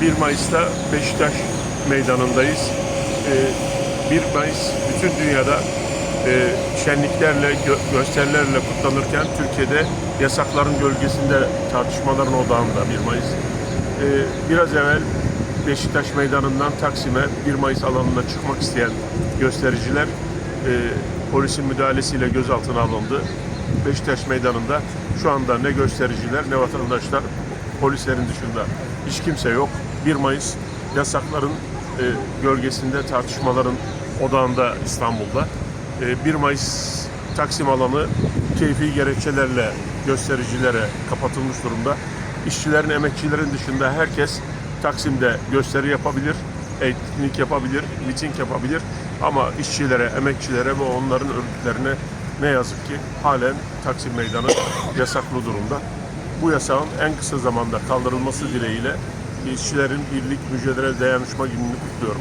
1 Mayıs'ta Beşiktaş Meydanı'ndayız. Ee, 1 Mayıs bütün dünyada e, şenliklerle, gö- gösterilerle kutlanırken Türkiye'de yasakların gölgesinde tartışmaların odağında 1 Mayıs. Ee, biraz evvel Beşiktaş Meydanı'ndan Taksim'e 1 Mayıs alanına çıkmak isteyen göstericiler e, polisin müdahalesiyle gözaltına alındı. Beşiktaş Meydanı'nda şu anda ne göstericiler ne vatandaşlar polislerin dışında hiç kimse yok. 1 Mayıs yasakların e, gölgesinde tartışmaların odağında İstanbul'da. E, 1 Mayıs Taksim alanı keyfi gerekçelerle göstericilere kapatılmış durumda. İşçilerin, emekçilerin dışında herkes Taksim'de gösteri yapabilir, etkinlik yapabilir, miting yapabilir. Ama işçilere, emekçilere ve onların örgütlerine ne yazık ki halen Taksim Meydanı yasaklı durumda. Bu yasağın en kısa zamanda kaldırılması dileğiyle işçilerin birlik, mücadele, dayanışma gününü kutluyorum.